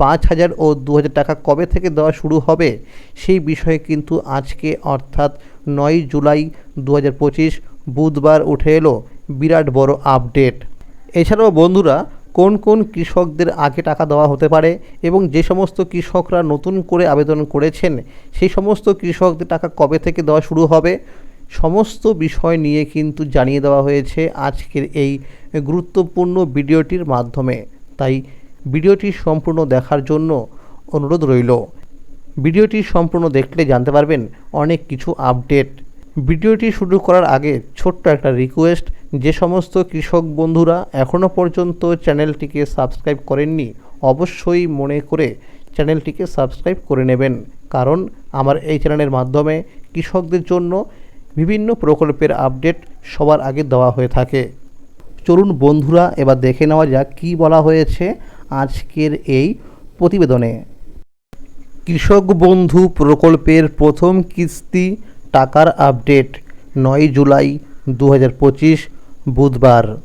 পাঁচ হাজার ও দু হাজার টাকা কবে থেকে দেওয়া শুরু হবে সেই বিষয়ে কিন্তু আজকে অর্থাৎ নয় জুলাই দু হাজার পঁচিশ বুধবার উঠে এলো বিরাট বড় আপডেট। এছাড়াও বন্ধুরা, কোন কোন কৃষকদের আগে টাকা দেওয়া হতে পারে এবং যে সমস্ত কৃষকরা নতুন করে আবেদন করেছেন, সেই সমস্ত কৃষকদের টাকা কবে থেকে দেওয়া শুরু হবে, সমস্ত বিষয় নিয়ে কিন্তু জানিয়ে দেওয়া হয়েছে আজকের এই গুরুত্বপূর্ণ ভিডিওটির মাধ্যমে। তাই ভিডিওটি সম্পূর্ণ দেখার জন্য অনুরোধ রইল। ভিডিওটি সম্পূর্ণ দেখলে জানতে পারবেন অনেক কিছু আপডেট। ভিডিওটি শুরু করার আগে ছোট্ট একটা রিকোয়েস্ট যে সমস্ত কৃষক বন্ধুরা এখনও পর্যন্ত চ্যানেলটিকে সাবস্ক্রাইব করেননি, অবশ্যই মনে করে চ্যানেলটিকে সাবস্ক্রাইব করে নেবেন। কারণ আমার এই চ্যানেলের মাধ্যমে কৃষকদের জন্য বিভিন্ন প্রকল্পের আপডেট সবার আগে দেওয়া হয়ে থাকে। চলুন বন্ধুরা, এবার দেখে নেওয়া যাক কী বলা হয়েছে। আজকের এই প্রতিবেদনে। কৃষক বন্ধু প্রকল্পের প্রথম কিস্তি টাকার আপডেট নয় জুলাই দু হাজার পঁচিশ, বুধবার।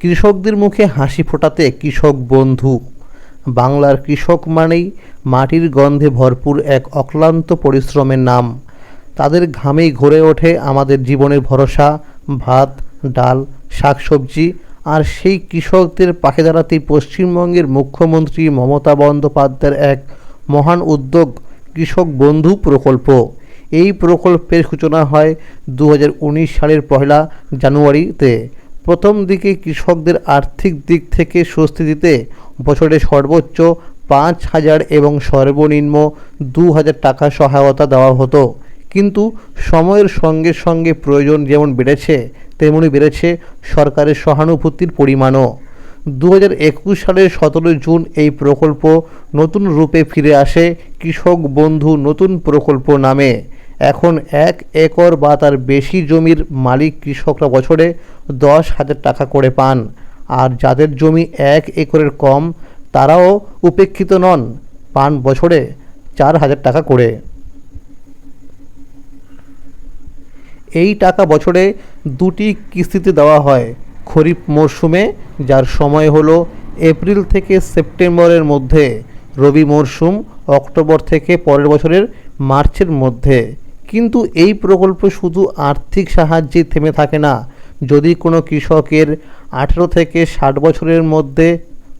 কৃষকদের মুখে হাসি ফোটাতে কৃষক বন্ধু। বাংলার কৃষক মানেই মাটির গন্ধে ভরপুর এক অক্লান্ত পরিশ্রমের নাম। তাদের ঘামেই ঘরে ওঠে আমাদের জীবনের ভরসা, ভাত, ডাল শাকসবজি আর সেই কৃষকদের পাশে দাঁড়াতেই পশ্চিমবঙ্গের মুখ্যমন্ত্রী মমতা বন্দ্যোপাধ্যায়ের এক মহান উদ্যোগ কৃষক বন্ধু প্রকল্প। এই প্রকল্পের সূচনা হয় দু হাজার উনিশ সালের পয়লা জানুয়ারিতে। প্রথম দিকে কৃষকদের আর্থিক দিক থেকে স্বস্তি দিতে বছরে সর্বোচ্চ পাঁচ হাজার এবং সর্বনিম্ন দু হাজার টাকা সহায়তা দেওয়া হতো। কিন্তু সময়ের সঙ্গে সঙ্গে প্রয়োজন যেমন বেড়েছে তেমনি বেড়েছে সরকারের সহানুভূতির পরিমাণও। দু হাজার একুশ সালের সতেরোই জুন এই প্রকল্প নতুন রূপে ফিরে আসে কৃষক বন্ধু নতুন প্রকল্প নামে। এখন এক একর বা তার বেশি জমির মালিক কৃষকরা বছরে দশ হাজার টাকা করে পান। আর যাদের জমি এক একরের কম, তারাও উপেক্ষিত নন, পান বছরে চার হাজার টাকা করে। এই টাকা বছরে দুটি কিস্তিতে দেওয়া হয় খরিফ মরশুমে, যার সময় হলো এপ্রিল থেকে সেপ্টেম্বরের মধ্যে, রবি মরশুম অক্টোবর থেকে পরের বছরের মার্চের মধ্যে। কিন্তু এই প্রকল্প শুধু আর্থিক সাহায্যে থেমে থাকে না, যদি কোনো কৃষকের আঠেরো থেকে ষাট বছরের মধ্যে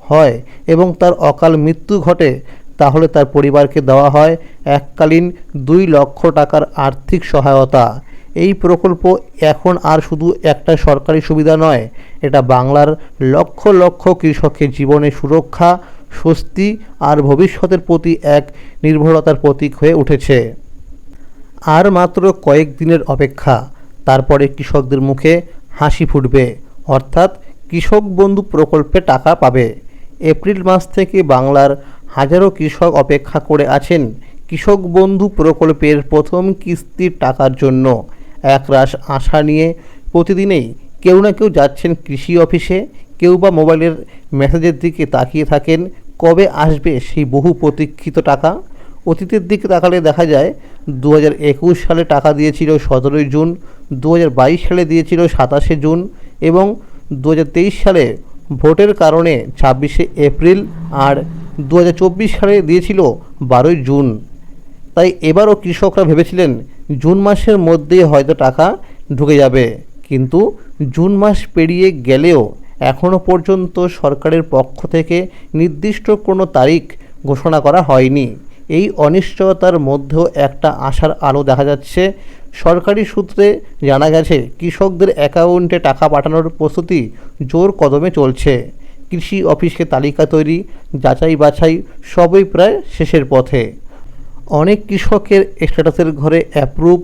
হয় এবং তার অকাল মৃত্যু ঘটে, তাহলে তার পরিবারকে দেওয়া হয় এককালীন দুই লক্ষ টাকার আর্থিক সহায়তা। এই প্রকল্প এখন আর শুধু একটা সরকারি সুবিধা নয়, এটা বাংলার লক্ষ লক্ষ কৃষকের জীবনে সুরক্ষা, স্বস্তি আর ভবিষ্যতের প্রতি এক নির্ভরতার প্রতীক হয়ে উঠেছে। আর মাত্র কয়েক দিনের অপেক্ষা, তারপরে কৃষকদের মুখে হাসি ফুটবে, অর্থাৎ কৃষক বন্ধু প্রকল্পে টাকা পাবে। এপ্রিল মাস থেকে বাংলার হাজারো কৃষক অপেক্ষা করে আছেন কৃষক বন্ধু প্রকল্পের প্রথম কিস্তির টাকার জন্য। একরাশ আশা নিয়ে প্রতিদিনেই কেউ না কেউ যাচ্ছেন কৃষি অফিসে, কেউ বা মোবাইলের মেসেজের দিকে তাকিয়ে থাকেন, কবে আসবে সেই বহু প্রতীক্ষিত টাকা? অতীতের দিকে তাকালে দেখা যায় দু হাজার একুশ সালে টাকা দিয়েছিল সতেরোই জুন দু হাজার বাইশ সালে দিয়েছিল সাতাশে জুন এবং দু হাজার তেইশ সালে ভোটের কারণে ছাব্বিশে এপ্রিল আর দু হাজার চব্বিশ সালে দিয়েছিল বারোই জুন। তাই এবারও কৃষকরা ভেবেছিলেন জুন মাসের মধ্যেই হয়তো টাকা ঢুকে যাবে। কিন্তু জুন মাস পেরিয়ে গেলেও এখনও পর্যন্ত সরকারের পক্ষ থেকে নির্দিষ্ট কোনো তারিখ ঘোষণা করা হয়নি। এই অনিশ্চয়তার মধ্যেও একটা আশার আলো দেখা যাচ্ছে। সরকারি সূত্রে জানা গেছে, কৃষকদের অ্যাকাউন্টে টাকা পাঠানোর প্রস্তুতি জোর কদমে চলছে। কৃষি অফিসকে তালিকা তৈরি যাচাই বাছাই সবই প্রায় শেষের পথে। অনেক কৃষকের স্ট্যাটাসের ঘরে অ্যাপ্রুভ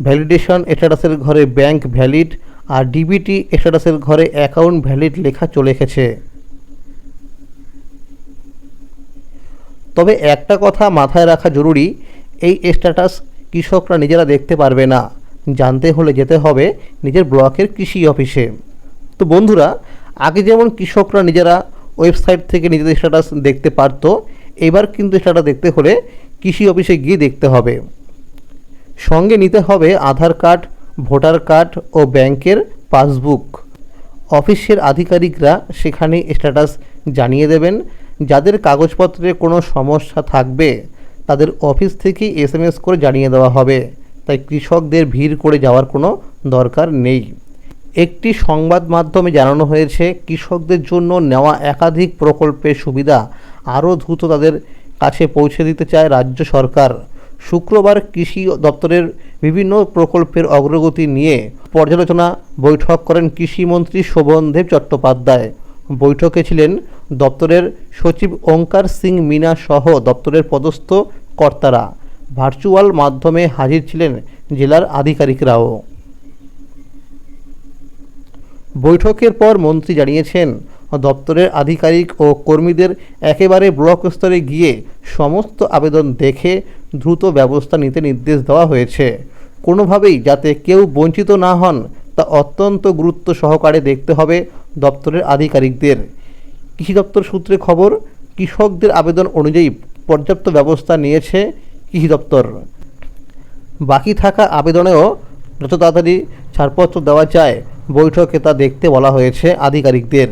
ভ্যালিডেশন স্ট্যাটাসের ঘরে ব্যাংক ভ্যালিড আর ডিবিটি স্ট্যাটাসের ঘরে অ্যাকাউন্ট ভ্যালিড লেখা চলে এসেছে। তবে একটা কথা মাথায় রাখা জরুরি, এই স্ট্যাটাস কৃষকরা নিজেরা দেখতে পারবে না। জানতে হলে যেতে হবে নিজের ব্লকের কৃষি অফিসে। তো বন্ধুরা, আগে যেমন কৃষকরা নিজেরা ওয়েবসাইট থেকে নিজেদের স্ট্যাটাস দেখতে পারতো এবার কিন্তু স্ট্যাটাস দেখতে হলে কৃষি অফিসে গিয়ে দেখতে হবে। সঙ্গে নিতে হবে আধার কার্ড, ভোটার কার্ড ও ব্যাংকের পাসবুক। অফিসের আধিকারিকরা সেখানে স্ট্যাটাস জানিয়ে দেবেন। যাদের কাগজপত্রে কোনো সমস্যা থাকবে, তাদের অফিস থেকেই এসএমএস করে জানিয়ে দেওয়া হবে। তাই কৃষকদের ভিড় করে যাওয়ার কোনো দরকার নেই। একটি সংবাদ মাধ্যমে জানানো হয়েছে, কৃষকদের জন্য নেওয়া একাধিক প্রকল্পের সুবিধা আরও দ্রুত তাদের কাছে পৌঁছে দিতে চায় রাজ্য সরকার। শুক্রবার কৃষি দপ্তরের বিভিন্ন প্রকল্পের অগ্রগতি নিয়ে পর্যালোচনা বৈঠক করেন কৃষিমন্ত্রী শোভনদেব চট্টোপাধ্যায়। বৈঠকে ছিলেন দপ্তরের সচিব ওঙ্কার সিং মিনা সহ দপ্তরের পদস্থ কর্তারা। ভার্চুয়াল মাধ্যমে হাজির ছিলেন জেলার আধিকারিকরাও। বৈঠকের পর মন্ত্রী জানিয়েছেন দপ্তরের আধিকারিক ও কর্মীদের একেবারে ব্লক স্তরে গিয়ে সমস্ত আবেদন দেখে দ্রুত ব্যবস্থা নিতে নির্দেশ দেওয়া হয়েছে। কোনোভাবেই যাতে কেউ বঞ্চিত না হন, তা অত্যন্ত গুরুত্ব সহকারে দেখতে হবে দপ্তরের আধিকারিকদের। কৃষি দপ্তর সূত্রে খবর, কৃষকদের আবেদন অনুযায়ী পর্যাপ্ত ব্যবস্থা নিয়েছে কৃষি দপ্তর। বাকি থাকা আবেদনেও যত তাড়াতাড়ি ছাড়পত্র দেওয়া যায়, বৈঠকে তা দেখতে বলা হয়েছে আধিকারিকদের।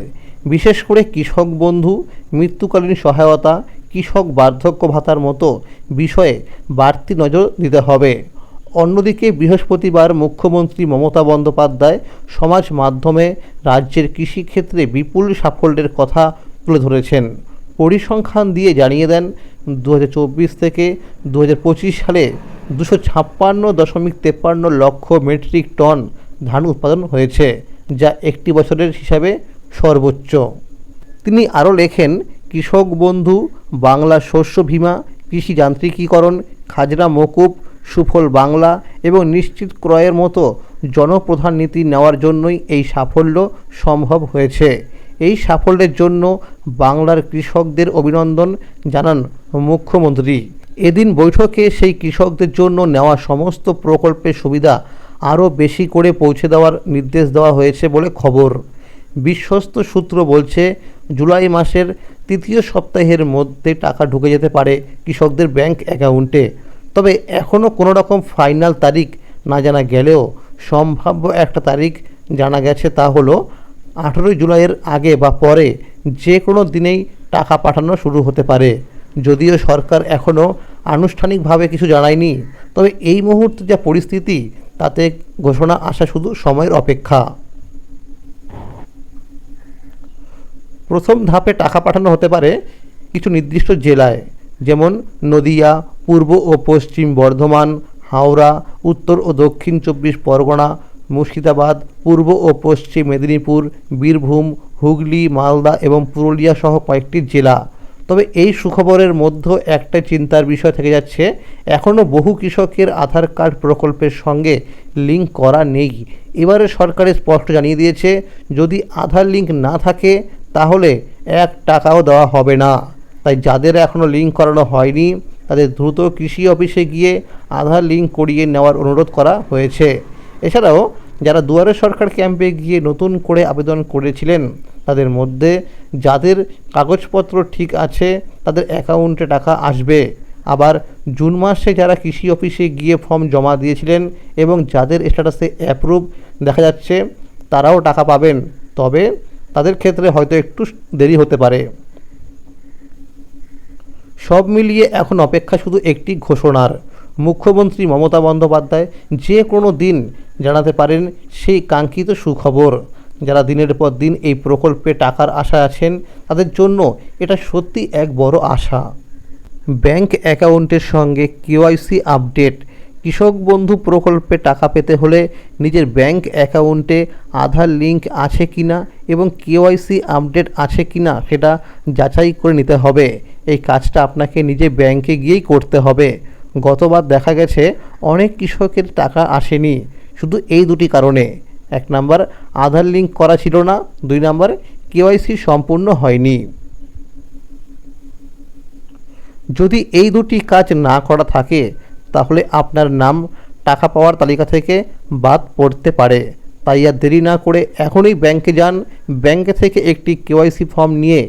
বিশেষ করে কৃষক বন্ধু, মৃত্যুকালীন সহায়তা, কৃষক বার্ধক্য ভাতার মতো বিষয়ে বাড়তি নজর দিতে হবে। অন্যদিকে বৃহস্পতিবার মুখ্যমন্ত্রী মমতা বন্দ্যোপাধ্যায় সমাজ মাধ্যমে রাজ্যের কৃষিক্ষেত্রে বিপুল সাফল্যের কথা তুলে ধরেছেন। পরিসংখ্যান দিয়ে জানিয়ে দেন দু হাজার চব্বিশ থেকে দু হাজার পঁচিশ সালে দুশো ছাপ্পান্ন দশমিক তেপ্পান্ন লক্ষ মেট্রিক টন ধান উৎপাদন হয়েছে, যা একটি বছরের হিসাবে সর্বোচ্চ। তিনি আরও লেখেন, কৃষক বন্ধু, বাংলা শস্য বীমা, কৃষি যান্ত্রিকীকরণ, খাজনা মকুব, সুফল বাংলা এবং নিশ্চিত ক্রয়ের মতো জনপ্রধান নীতি নেওয়ার জন্যই এই সাফল্য সম্ভব হয়েছে। এই সাফল্যের জন্য বাংলার কৃষকদের অভিনন্দন জানান মুখ্যমন্ত্রী। এদিন বৈঠকে সেই কৃষকদের জন্য নেওয়া সমস্ত প্রকল্পের সুবিধা আরও বেশি করে পৌঁছে দেওয়ার নির্দেশ দেওয়া হয়েছে বলে খবর। বিশ্বস্ত সূত্র বলছে, জুলাই মাসের তৃতীয় সপ্তাহের মধ্যে টাকা ঢুকে যেতে পারে কৃষকদের ব্যাংক অ্যাকাউন্টে। তবে এখনও কোনো রকম ফাইনাল তারিখ না জানা গেলেও সম্ভাব্য একটা তারিখ জানা গেছে তা হলো আঠেরোই জুলাইয়ের আগে বা পরে যে কোনো দিনেই টাকা পাঠানো শুরু হতে পারে। যদিও সরকার এখনও আনুষ্ঠানিকভাবে কিছু জানায়নি, তবে এই মুহূর্তে যা পরিস্থিতি, তাতে ঘোষণা আসা শুধু সময়ের অপেক্ষা। প্রথম ধাপে টাকা পাঠানো হতে পারে কিছু নির্দিষ্ট জেলায়, যেমন নদিয়া, পূর্ব ও পশ্চিম বর্ধমান, হাওড়া, উত্তর ও দক্ষিণ চব্বিশ পরগনা, মুর্শিদাবাদ, পূর্ব ও পশ্চিম মেদিনীপুর, বীরভূম, হুগলি, মালদা এবং পুরুলিয়া সহ কয়েকটি জেলা। তবে এই সুখবরের মধ্যে একটা চিন্তার বিষয় থেকে যাচ্ছে, এখনও বহু কৃষকের আধার কার্ড প্রকল্পের সঙ্গে লিঙ্ক করা নেই। এবারে সরকারে স্পষ্ট জানিয়ে দিয়েছে, যদি আধার লিঙ্ক না থাকে তাহলে এক টাকাও দেওয়া হবে না। তাই যাদের এখনও লিঙ্ক করানো হয়নি, তাদের দ্রুত কৃষি অফিসে গিয়ে আধার লিঙ্ক করিয়ে নেওয়ার অনুরোধ করা হয়েছে। এছাড়াও, যারা দুয়ারে সরকার ক্যাম্পে গিয়ে নতুন করে আবেদন করেছিলেন, তাদের মধ্যে যাদের কাগজপত্র ঠিক আছে, তাদের অ্যাকাউন্টে টাকা আসবে। আবার জুন মাসে যারা কৃষি অফিসে গিয়ে ফর্ম জমা দিয়েছিলেন এবং যাদের স্ট্যাটাসে অ্যাপ্রুভ দেখা যাচ্ছে, তারাও টাকা পাবেন। তবে তাদের ক্ষেত্রে হয়তো একটু দেরি হতে পারে। সব মিলিয়ে এখন অপেক্ষা শুধু একটি ঘোষণার। মুখ্যমন্ত্রী মমতা বন্দ্যোপাধ্যায় যে কোনো দিন জানাতে পারেন সেই কাঙ্ক্ষিত সুখবর। যারা দিনের পর দিন এই প্রকল্পে টাকার আশা আছেন, তাদের জন্য এটা সত্যি এক বড় আশা। ব্যাংক অ্যাকাউন্টের সঙ্গে কেওয়াইসি আপডেট কৃষক বন্ধু প্রকল্পে টাকা পেতে হলে নিজের ব্যাংক অ্যাকাউন্টে আধার লিঙ্ক আছে কি না এবং কেওয়াইসি আপডেট আছে কি না সেটা যাচাই করে নিতে হবে। এই কাজটা আপনাকে নিজে ব্যাংকে গিয়েই করতে হবে। গতবার দেখা গেছে, অনেক কৃষকের টাকা আসেনি। শুধু এই দুটি কারণে। এক নাম্বার, আধার লিঙ্ক করা ছিল না। দুই নাম্বার কেওয়াইসি সম্পূর্ণ হয়নি। যদি এই দুটি কাজ না করা থাকে তাহলে আপনার নাম, টাকা পাওয়ার তালিকা থেকে বাদ পড়তে পারে। তাই আর দেরি না করে এখনই ব্যাংকে যান। ব্যাংকে থেকে একটি কেওয়াইসি ফর্ম নিয়ে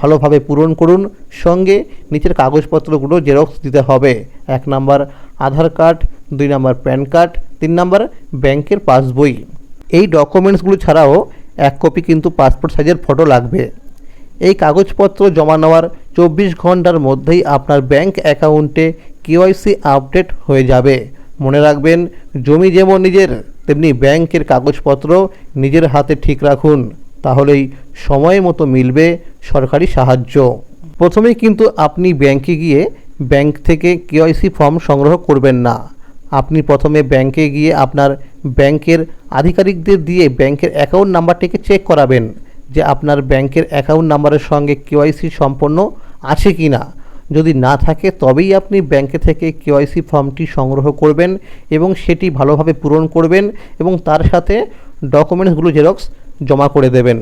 ভালোভাবে পূরণ করুন। সঙ্গে নিচের কাগজপত্রগুলো জেরক্স দিতে হবে। এক নাম্বার আধার কার্ড, দুই নাম্বার প্যান কার্ড, তিন নাম্বার ব্যাংকের পাসবই। এই ডকুমেন্টসগুলো ছাড়াও এক কপি কিন্তু পাসপোর্ট সাইজের ফটো লাগবে। এই কাগজপত্র জমা নেওয়ার চব্বিশ ঘণ্টার মধ্যেই আপনার ব্যাংক অ্যাকাউন্টে কেওয়াইসি আপডেট হয়ে যাবে। মনে রাখবেন, জমি যেমন নিজের, তেমনি ব্যাংকের কাগজপত্র নিজের হাতে ঠিক রাখুন। তাহলেই সময় মতো মিলবে সরকারি সাহায্য। প্রথমেই কিন্তু আপনি ব্যাংকে গিয়ে ব্যাংক থেকে কেওয়াইসি ফর্ম সংগ্রহ করবেন না। আপনি প্রথমে ব্যাংকে গিয়ে আপনার ব্যাংকের আধিকারিকদের দিয়ে ব্যাংকের অ্যাকাউন্ট নাম্বারটিকে চেক করাবেন। যে আপনার ব্যাংকের অ্যাকাউন্ট নাম্বারের সঙ্গে কেওয়াইসি সম্পন্ন আছে কি না যদি না থাকে, তবেই আপনি ব্যাংকে থেকে কেওয়াইসি ফর্মটি সংগ্রহ করবেন এবং সেটি ভালোভাবে পূরণ করবেন এবং তার সাথে ডকুমেন্টসগুলো জেরক্স জমা করে দেবেন।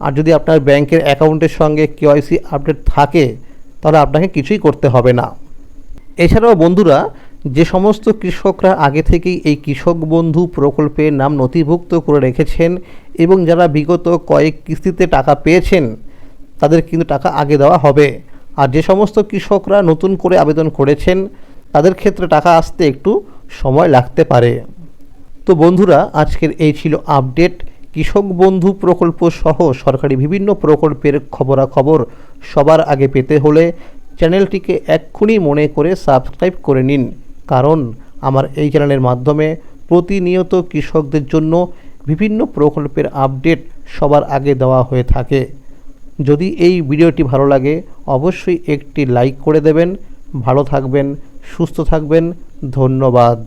আর যদি আপনার ব্যাংকের অ্যাকাউন্টের সঙ্গে কেওয়াইসি আপডেট থাকে, তাহলে আপনাকে কিছুই করতে হবে না। এছাড়াও বন্ধুরা যে সমস্ত কৃষকরা আগে থেকেই এই কৃষক বন্ধু প্রকল্পে নাম নথিভুক্ত করে রেখেছেন এবং যারা বিগত কয়েক কিস্তিতে টাকা পেয়েছেন, তাদের কিন্তু টাকা আগে দেওয়া হবে। আর যে সমস্ত কৃষকরা নতুন করে আবেদন করেছেন, তাদের ক্ষেত্রে টাকা আসতে একটু সময় লাগতে পারে। তো বন্ধুরা, আজকের এই ছিল আপডেট। কৃষক বন্ধু প্রকল্প সহ সরকারি বিভিন্ন প্রকল্পের খবরাখবর সবার আগে পেতে হলে চ্যানেলটিকে এক্ষুনি মনে করে সাবস্ক্রাইব করে নিন। কারণ আমার এই চ্যানেলের মাধ্যমে প্রতিনিয়ত কৃষকদের জন্য বিভিন্ন প্রকল্পের আপডেট সবার আগে দেওয়া হয়ে থাকে। যদি এই ভিডিওটি ভালো লাগে, অবশ্যই একটি লাইক করে দেবেন। ভালো থাকবেন, সুস্থ থাকবেন। ধন্যবাদ।